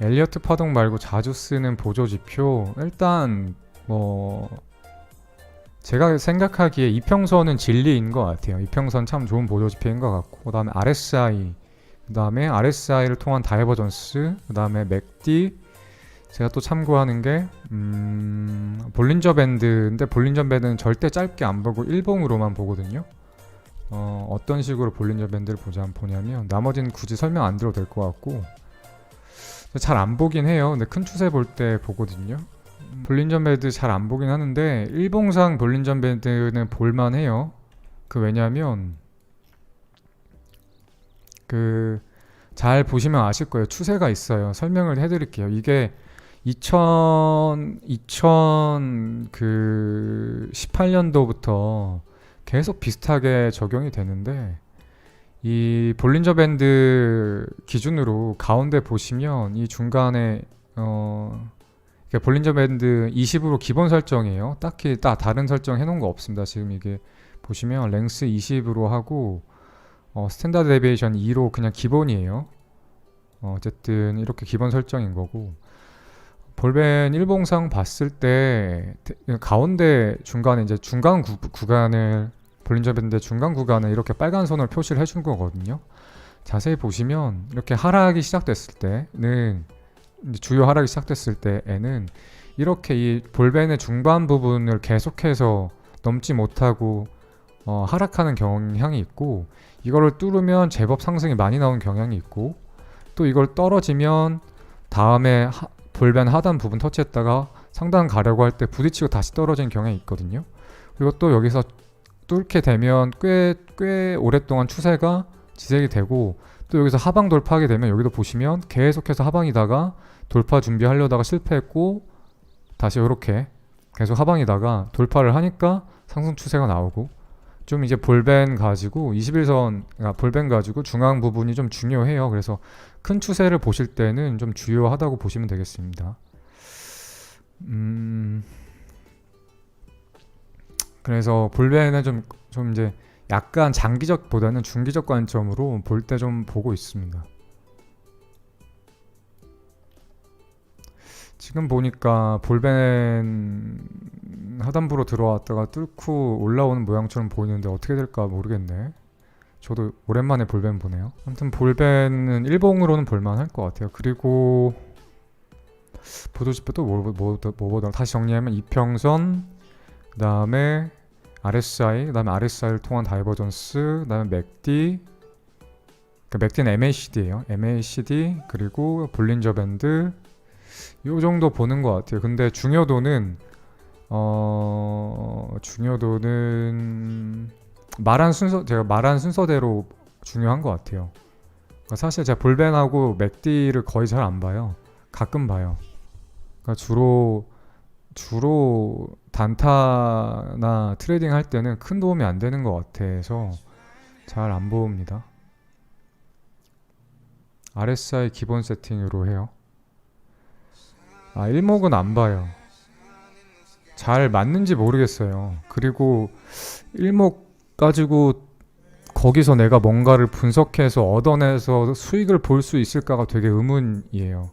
엘리어트 파동 말고 자주 쓰는 보조 지표 일단 뭐 제가 생각하기에 이평선은 진리인 것 같아요. 이평선 참 좋은 보조 지표인 것 같고 그다음에 RSI 그다음에 RSI를 통한 다이버전스 그다음에 맥디 제가 또 참고하는 게 음, 볼린저 밴드인데 볼린저 밴드는 절대 짧게 안 보고 일봉으로만 보거든요. 어, 어떤 식으로 볼린저 밴드를 보자 보냐면 나머지는 굳이 설명 안 들어도 될 것 같고 잘 안 보긴 해요. 근데 큰 추세 볼 때 보거든요. 볼린전 밴드 잘 안 보긴 하는데 일봉상 볼린전 밴드는 볼만 해요. 그 왜냐면 그 잘 보시면 아실 거예요. 추세가 있어요. 설명을 해드릴게요. 이게 2000 2000 그 18년도부터 계속 비슷하게 적용이 되는데 이 볼린저 밴드 기준으로 가운데 보시면 이 중간에 어 그러니까 볼린저 밴드 20으로 기본 설정이에요. 딱히 딱 다른 설정 해놓은 거 없습니다. 지금 이게 보시면 랭스 20으로 하고 어, 스탠다드 데비에이션 2로 그냥 기본이에요. 어, 어쨌든 이렇게 기본 설정인 거고 볼벤 일봉상 봤을 때 데- 가운데 중간에 이제 중간 구, 구간을 볼린저 밴드 중간 구간에 이렇게 빨간 선을 표시를 해준 거거든요. 자세히 보시면 이렇게 하락이 시작됐을 때는 주요 하락이 시작됐을 때에는 이렇게 이 볼벤의 중반 부분을 계속해서 넘지 못하고 어, 하락하는 경향이 있고 이거를 뚫으면 제법 상승이 많이 나오는 경향이 있고 또 이걸 떨어지면 다음에 하, 볼벤 하단 부분 터치했다가 상단 가려고 할 때 부딪히고 다시 떨어지는 경향이 있거든요. 그리고 또 여기서 뚫게 되면 꽤, 꽤 오랫동안 추세가 지색이 되고 또 여기서 하방 돌파하게 되면 여기도 보시면 계속해서 하방이다가 돌파 준비하려다가 실패했고 다시 이렇게 계속 하방이다가 돌파를 하니까 상승 추세가 나오고 좀 이제 볼벤 가지고 21선 아, 볼벤 가지고 중앙 부분이 좀 중요해요. 그래서 큰 추세를 보실 때는 좀 주요하다고 보시면 되겠습니다. 음 그래서 볼벤은 좀, 좀 이제 약간 장기적보다는 중기적 관점으로 볼 때 좀 보고 있습니다. 지금 보니까 볼벤 하단부로 들어왔다가 뚫고 올라오는 모양처럼 보이는데 어떻게 될까 모르겠네. 저도 오랜만에 볼벤 보네요. 아무튼 볼벤은 일봉으로는 볼만할 것 같아요. 그리고 보도지표 또 뭐 뭐, 뭐, 뭐 보다 다시 정리하면 이평선 그 다음에 RSI 그 다음에 RSI를 통한 다이버전스 그 다음에 맥디 그 맥디는 MACD예요. MACD 그리고 볼린저 밴드 요 정도 보는 것 같아요. 근데 중요도는 어 중요도는 말한 순서 제가 말한 순서대로 중요한 것 같아요. 그러니까 사실 제가 볼벤하고 맥디를 거의 잘 안 봐요. 가끔 봐요. 그러니까 주로 주로 단타나 트레이딩 할 때는 큰 도움이 안 되는 것 같아서 잘안 봅니다. RSI 기본 세팅으로 해요. 아, 일목은 안 봐요. 잘 맞는지 모르겠어요. 그리고 일목 가지고 거기서 내가 뭔가를 분석해서 얻어내서 수익을 볼 수 있을까가 되게 의문이에요.